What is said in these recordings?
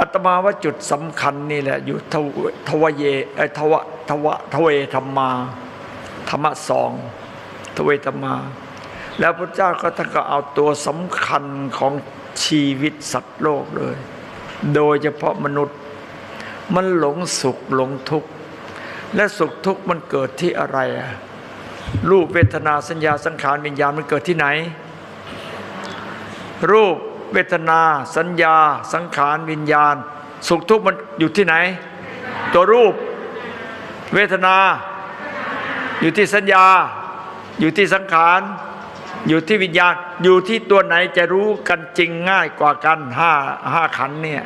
อาตมาว่าจุดสำคัญนี่แหละ อยู่ทวทวเยเอ้ยทวทวทเวธรรมาธรรมะสองทเวธรรมา แล้วพระเจ้าก็ท่านก็เอาตัวสำคัญของชีวิตสัตว์โลกเลย โดยเฉพาะมนุษย์มันหลงสุขหลงทุกข์ และสุขทุกข์มันเกิดที่อะไรอะรูปเวทนาสัญญาสังขารวิญญาณมันเกิดที่ไหน รูป เวทนา สัญญา สังขารวิญญาณ สุขทุกข์มันอยู่ที่ไหน ตัวรูป เวทนา อยู่ที่สัญญา อยู่ที่สังขารอยู่ที่วิญญาณอยู่ที่ตัวไหนจะรู้กันจริงง่ายกว่ากันห้าห้าขันเนี่ย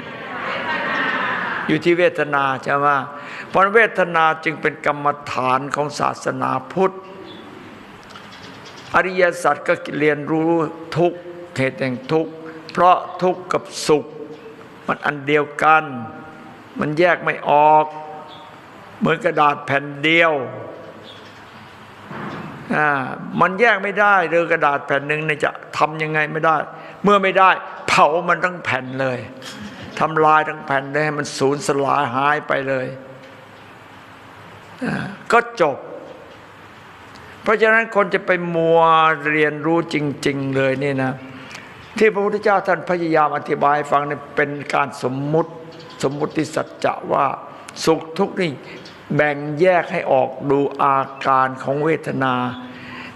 อยู่ที่เวทนาใช่ไหมเพราะเวทนาจึงเป็นกรรมฐานของศาสนาพุทธ อริยสัจก็เรียนรู้ทุกเหตุแห่งทุกข์ เพราะทุกข์กับสุข มันอันเดียวกัน มันแยกไม่ออก เหมือนกระดาษแผ่นเดียวอ่ามันแยกไม่ได้เลยกระดาษแผ่นหนึ่งเนี่ยจะทำยังไงไม่ได้ เมื่อไม่ได้ เผามันทั้งแผ่นเลยทำลายทั้งแผ่นเลยให้มันสูญสลายหายไปเลยอ่าก็จบ เพราะฉะนั้นคนจะไปมัวเรียนรู้จริง ๆ เลยนี่นะ ที่พระพุทธเจ้าท่านพยายามอธิบายฟังเนี่ยเป็นการสมมุติสมมุติสัจจะว่า สุขทุกข์นี่แบ่งแยกให้ออกดูอาการของเวทนา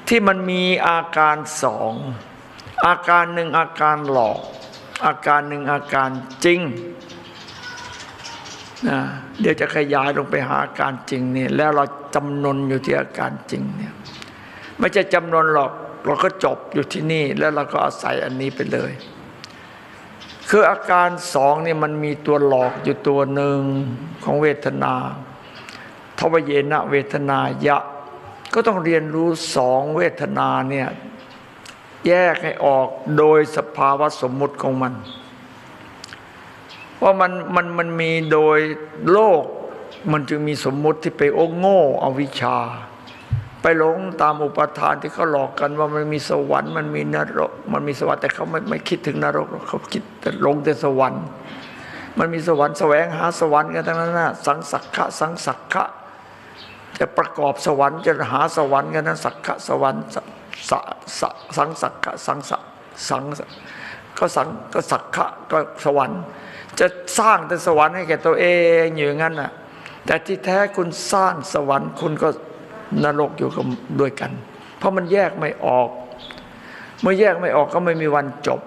ที่มันมีอาการสองอาการหนึ่งอาการหลอก อาการหนึ่งอาการจริงนะเดี๋ยวจะขยายลงไปหาอาการจริงเนี่ยแล้วเราจำนนอยู่ที่อาการจริงเนี่ยไม่ใช่จำนวนหรอก เราก็จบอยู่ที่นี่แล้วเราก็อาศัยอันนี้ไปเลย คืออาการสองนี่มันมีตัวหลอกอยู่ตัวหนึ่งของเวทนาทวเยนะเวทนายะ ก็ต้องเรียนรู้สองเวทนาเนี่ยแยกให้ออกโดยสภาวะสมมุติของมัน ว่ามันมันมันมีโดยโลกมันจึงมีสมมุติที่ไปโอ้โง่อวิชชา ไปหลงตามอุปทานที่เขาหลอกกันว่ามันมีสวรรค์มันมีนรก มันมีสวรรค์แต่เขาไม่ไม่คิดถึงนรกเขาคิดแต่หลงแต่สวรรค์ มันมีสวรรค์แสวงหาสวรรค์กันทั้งนั้นนะสังสักขะสังสักขะจะประกอบสวรรค์จะหาสวรรค์กันนั้นสักขะสวรรค์สสสังสักขะสังสัสังก็สังก็สักขะก็สวรรค์ จะสร้างแต่สวรรค์ให้แก่ตัวเองอยู่อย่างนั้นน่ะแต่ที่แท้คุณสร้างสวรรค์คุณก็ นรกอยู่กับด้วยกัน เพราะมันแยกไม่ออก เมื่อแยกไม่ออกก็ไม่มีวันจบ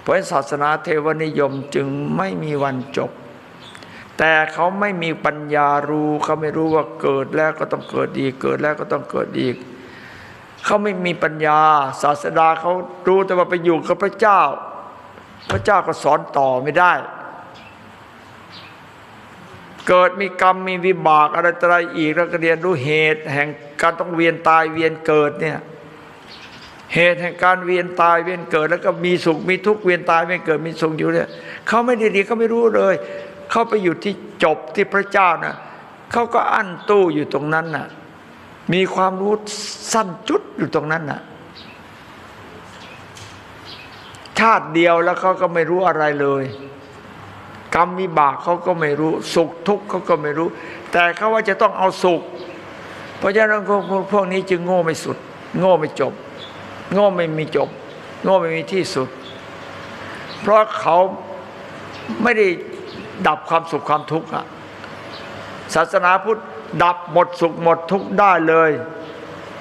เพราะศาสนาเทวนิยมจึงไม่มีวันจบ แต่เขาไม่มีปัญญารู้เขาไม่รู้ว่าเกิดแล้วก็ต้องเกิดอีกเกิดแล้วก็ต้องเกิดอีกเขาไม่มีปัญญา ศาสดาเขารู้แต่ว่าไปอยู่กับพระเจ้า พระเจ้าก็สอนต่อไม่ได้ เกิดมีกรรมมีวิบากอะไรต่ออะไรอีกแล้วก็เรียนรู้เหตุ แห่งการต้องเวียนตายเวียนเกิดเนี่ยเหตุแห่งการเวียนตายเวียนเกิด แล้วก็มีสุขมีทุกข์เวียนตายเวียนเกิดมีสุขอยู่เนี่ยเขาไม่ได้เรียนเขาไม่รู้เลย เขาไปอยู่ที่จบที่พระเจ้าน่ะเขาก็อั้นตู้อยู่ตรงนั้นน่ะมีความรู้สั้นจุดอยู่ตรงนั้นน่ะชาติเดียวแล้วเขาก็ไม่รู้อะไรเลย กรรมวิบากเขาก็ไม่รู้ สุขทุกข์เขาก็ไม่รู้ แต่เขาว่าจะต้องเอาสุข เพราะฉะนั้นพวกนี้จึงโง่ไม่สุด โง่ไม่จบ โง่ไม่มีจบ โง่ไม่มีที่สุด เพราะเขาไม่ได้ดับความสุขความทุกข์อะศาสนาพุทธดับหมดสุขหมดทุกข์ได้เลย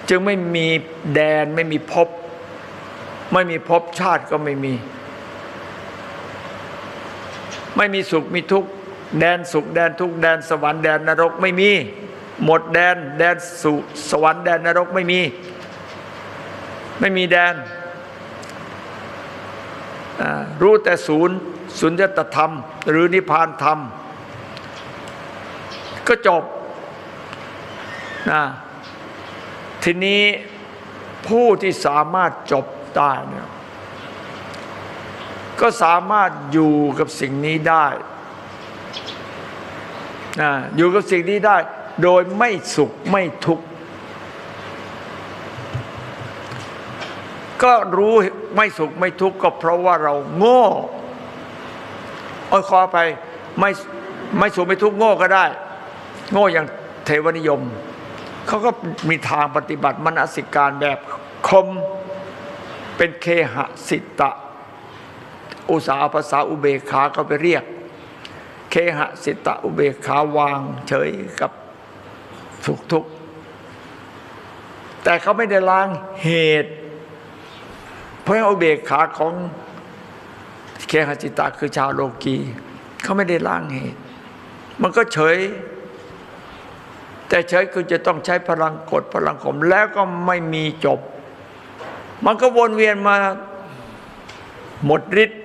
จึงไม่มีแดนไม่มีภพไม่มีภพชาติก็ไม่มี ไม่มีสุขมีทุกข์แดนสุขแดนทุกข์แดนสวรรค์แดนนรกไม่มี หมดแดนแดนสุสวรรค์แดนนรกไม่มี ไม่มีแดน รู้แต่ศูนย์สุญญตธรรม หรือนิพพานธรรม ก็จบนะทีนี้ผู้ที่สามารถจบได้เนี่ย ก็สามารถอยู่กับสิ่งนี้ได้นะอยู่กับสิ่งนี้ได้ โดยไม่สุขไม่ทุกข์ก็รู้ไม่สุขไม่ทุกข์ก็เพราะว่าเราโง่อ้ยขอไปไม่ไม่สุขไม่ทุกข์โง่ก็ได้ โง่อย่างเทวนิยมเขาก็มีทางปฏิบัติมนสิการแบบคมเป็นเคหสิตะ อุตสาหภาษาอุเบกขาก็ไปเรียก เคหสิตะอุเบกขาวางเฉยกับสุขทุกข์แต่เขาไม่ได้ล้างเหตุ เพราะอุเบกขาของเคหสิตะคือชาวโลกีเขาไม่ได้ล้างเหตุ มันก็เฉย แต่เฉยคือจะต้องใช้พลังกดพลังข่มแล้วก็ไม่มีจบ มันก็วนเวียนมาหมดฤทธิ์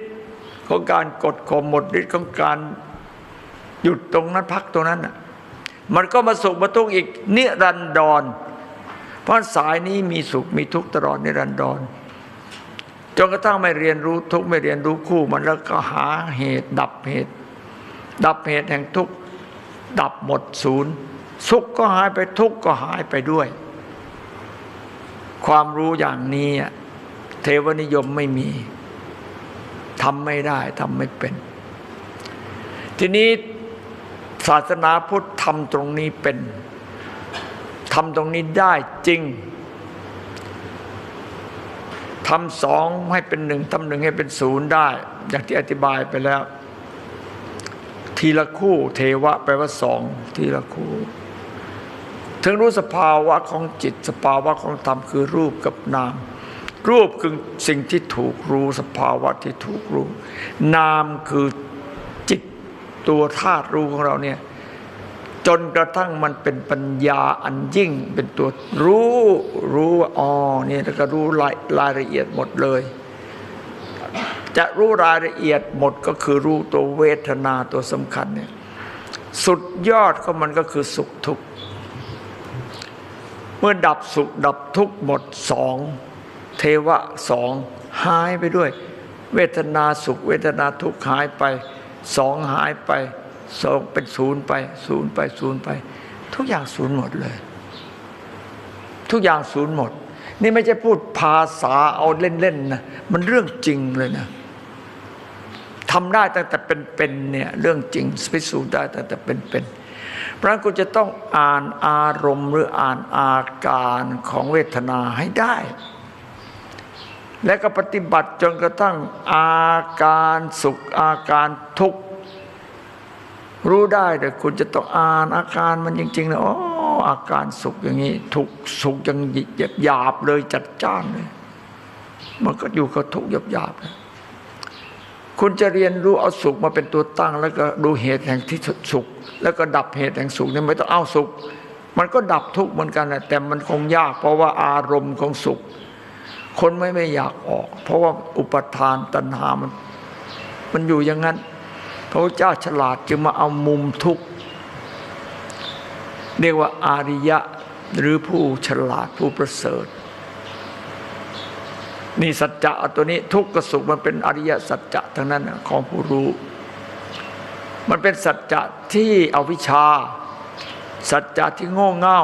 ของการกดข่มหมดฤทธิ์ของการหยุดตรงนั้นพักตรงนั้นน่ะมันก็มาสุขมาทุกข์อีกนิรันดร เพราะสายนี้มีสุขมีทุกข์ตลอดนิรันดรจนกระทั่งไม่เรียนรู้ทุกข์ไม่เรียนรู้คู่มันแล้วก็หาเหตุดับเหตุ ดับเหตุแห่งทุกข์ดับหมดศูนย์สุขก็หายไปทุกข์ก็หายไปด้วย ความรู้อย่างนี้เทวนิยมไม่มี ทำไม่ได้ทำไม่เป็น ทีนี้ศาสนาพุทธทำตรงนี้เป็นทำตรงนี้ได้จริงทำสองให้เป็นหนึ่งทำหนึ่งให้เป็นศูนย์ได้ อย่างที่อธิบายไปแล้ว ทีละคู่เทวะแปลว่าสองทีละคู่ถึงรู้สภาวะของจิตสภาวะของธรรมคือรูปกับนาม รูปคือสิ่งที่ถูกรู้สภาวะที่ถูกรู้ นามคือจิตตัวธาตุรู้ของเราเนี่ยจนกระทั่งมันเป็นปัญญาอันยิ่งเป็นตัวรู้รู้ว่าอ๋อนี่แล้วก็รู้รายรายละเอียดหมดเลย จะรู้รายละเอียดหมดก็คือรู้ตัวเวทนาตัวสำคัญเนี่ยสุดยอดของมันก็คือสุขทุกข์เมื่อดับสุขดับทุกข์หมดสอง เทวะสองหายไปด้วย เวทนาสุข เวทนาทุกข์หายไปสองหายไปสองเป็นศูนย์ไปศูนย์ไปศูนย์ไป ทุกอย่างศูนย์หมดเลย ทุกอย่างศูนย์หมด นี่ไม่ใช่พูดภาษาเอาเล่นๆนะมันเรื่องจริงเลยนะทำได้ตั้งแต่เป็นๆเนี่ยเรื่องจริงพิสูจน์ได้ตั้งแต่เป็นๆพราะคุณจะต้องอ่านอารมณ์หรืออ่านอาการของเวทนาให้ได้ และก็ปฏิบัติจนกระทั่งอาการสุขอาการทุกข์รู้ได้แต่คุณจะต้องอ่านอาการมันจริงๆนะอ๋ออาการสุขอย่างนี้ ทุกสุขอย่างหยาบเลยจัดจ้านเลย มันก็อยู่กับทุกข์หยาบๆนะคุณจะเรียนรู้เอาสุขมาเป็นตัวตั้ง แล้วก็ดูเหตุแห่งที่สุข แล้วก็ดับเหตุแห่งสุขเนี่ยไม่ต้องเอาสุข มันก็ดับทุกข์เหมือนกันนะแต่มันคงยาก เพราะว่าอารมณ์ของสุข คนไม่ไม่อยากออก เพราะว่าอุปทานตัณหามัน มันอยู่อย่างนั้น พระเจ้าฉลาดจึงมาเอามุมทุกเรียกว่าอาริยะหรือผู้ฉลาดผู้ประเสริฐ นี่สัจจะตัวนี้ทุกข์กับสุขมันเป็นอริยสัจจะทั้งนั้นของผู้รู้ มันเป็นสัจจะที่เอาวิชา สัจจะที่โง่เง่า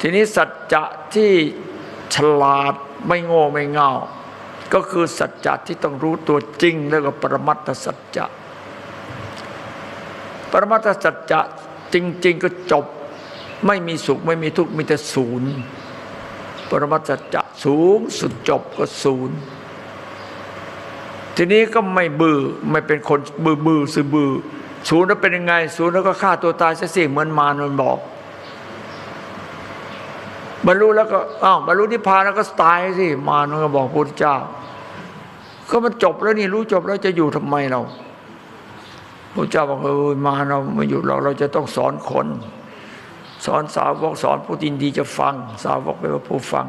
ทีนี้สัจจะที่ ฉลาดไม่โง่ไม่เง่า ก็คือสัจจะที่ต้องรู้ตัวจริงแล้วก็ปรมัตถสัจจะปรมัตถสัจจะจริง ๆ ก็จบไม่มีสุขไม่มีทุกข์มีแต่ศูนย์ปรมัตถสัจจะสูงสุดจบก็ศูนย์ทีนี้ก็ไม่บือ้อไม่เป็นคนบือบือสือบือศูนย์แล้วเป็นยังไง ศูนย์แล้วก็ฆ่าตัวตายซะสิเหมือนมารมันบอก บรรลุแล้วก็อ้าวบรรลุนิพพานแล้วก็ตายสิมารมันก็บอกพระพุทธเจ้า ก็มันจบแล้วนี่รู้จบแล้วจะอยู่ทำไมเราพระเจ้าบอกเออมาเราม่อยู่เราเราจะต้องสอนคน สอนสาวกสอนผู้ยินดีจะฟัง สาวกแปลว่าผู้ฟัง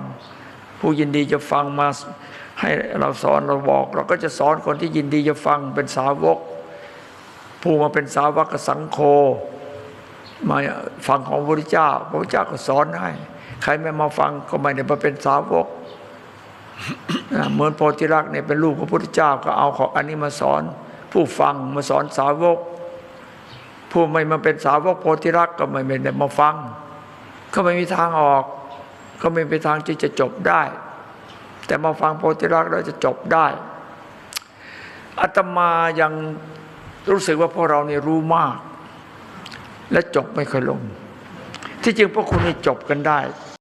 ผู้ยินดีจะฟังมาให้เราสอนเราบอก เราก็จะสอนคนที่ยินดีจะฟังเป็นสาวก ผู้มาเป็นสาวกสังโฆมาฟังของพระพุทธเจ้า พระพุทธเจ้าก็สอนให้ ใครไม่มาฟังก็ไม่ได้มาเป็นสาวกเหมือนโพธิรักษ์เนี่ยเป็นลูกพระพุทธเจ้าก็เอาของอันนี้มาสอน ผู้ฟังมาสอนสาวก ผู้ไม่มาเป็นสาวกโพธิรักษ์ก็ไม่ได้มาฟัง ก็ไม่มีทางออก ก็ไม่มีทางที่จะจบได้ แต่มาฟังโพธิรักษ์เราจะจบได้อาตมายังรู้สึกว่าพวกเราเนี่ยรู้มาก และจบไม่เคยลง ที่จริงพวกคุณนี่จบกันได้